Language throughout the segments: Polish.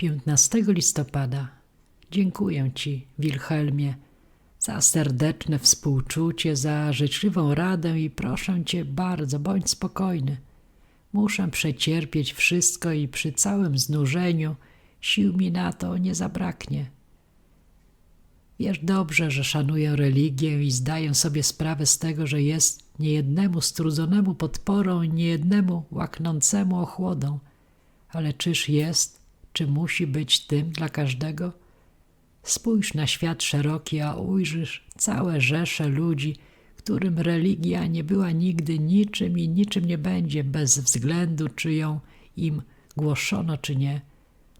15 listopada. Dziękuję Ci, Wilhelmie, za serdeczne współczucie, za życzliwą radę i proszę Cię bardzo, bądź spokojny. Muszę przecierpieć wszystko i przy całym znużeniu sił mi na to nie zabraknie. Wiesz dobrze, że szanuję religię i zdaję sobie sprawę z tego, że jest niejednemu strudzonemu podporą niejednemu łaknącemu ochłodą. Ale czyż jest, czy musi być tym dla każdego? Spójrz na świat szeroki, a ujrzysz całe rzesze ludzi, którym religia nie była nigdy niczym i niczym nie będzie, bez względu czy ją im głoszono czy nie.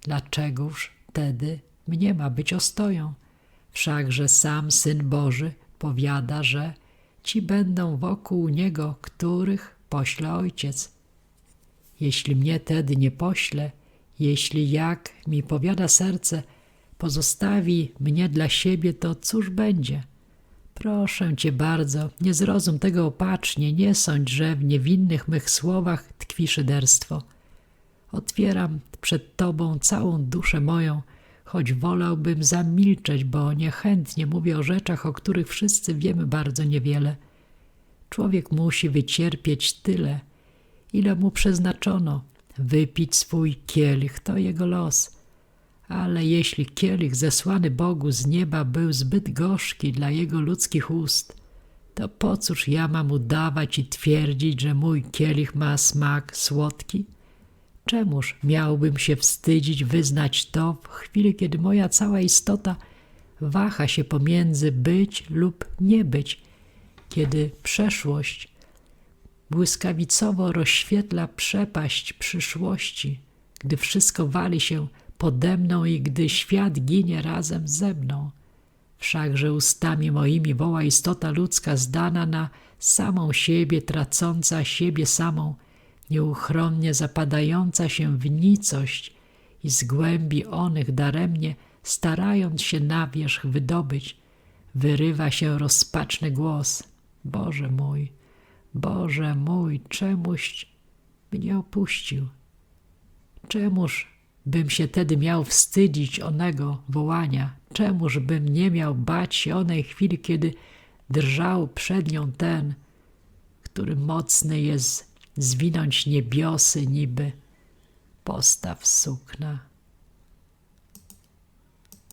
Dlaczegoż tedy mnie ma być ostoją? Wszakże sam Syn Boży powiada, że ci będą wokół Niego, których pośle Ojciec. Jeśli mnie tedy nie pośle, jeśli jak mi powiada serce, pozostawi mnie dla siebie, to cóż będzie? Proszę Cię bardzo, nie zrozum tego opacznie, nie sądź, że w niewinnych mych słowach tkwi szyderstwo. Otwieram przed Tobą całą duszę moją, choć wolałbym zamilczeć, bo niechętnie mówię o rzeczach, o których wszyscy wiemy bardzo niewiele. Człowiek musi wycierpieć tyle, ile mu przeznaczono, wypić swój kielich, to jego los. Ale jeśli kielich zesłany Bogu z nieba był zbyt gorzki dla jego ludzkich ust, to po cóż ja mam udawać i twierdzić, że mój kielich ma smak słodki? Czemuż miałbym się wstydzić wyznać to w chwili, kiedy moja cała istota waha się pomiędzy być lub nie być, kiedy przeszłość błyskawicowo rozświetla przepaść przyszłości, gdy wszystko wali się pode mną i gdy świat ginie razem ze mną. Wszakże ustami moimi woła istota ludzka zdana na samą siebie, tracąca siebie samą, nieuchronnie zapadająca się w nicość i z głębi onych daremnie, starając się na wierzch wydobyć, wyrywa się rozpaczny głos. Boże mój, Boże mój, czemuś mnie opuścił? Czemuż bym się tedy miał wstydzić onego wołania? Czemuż bym nie miał bać się onej chwili, kiedy drżał przed nią ten, który mocny jest zwinąć niebiosy niby postaw sukna.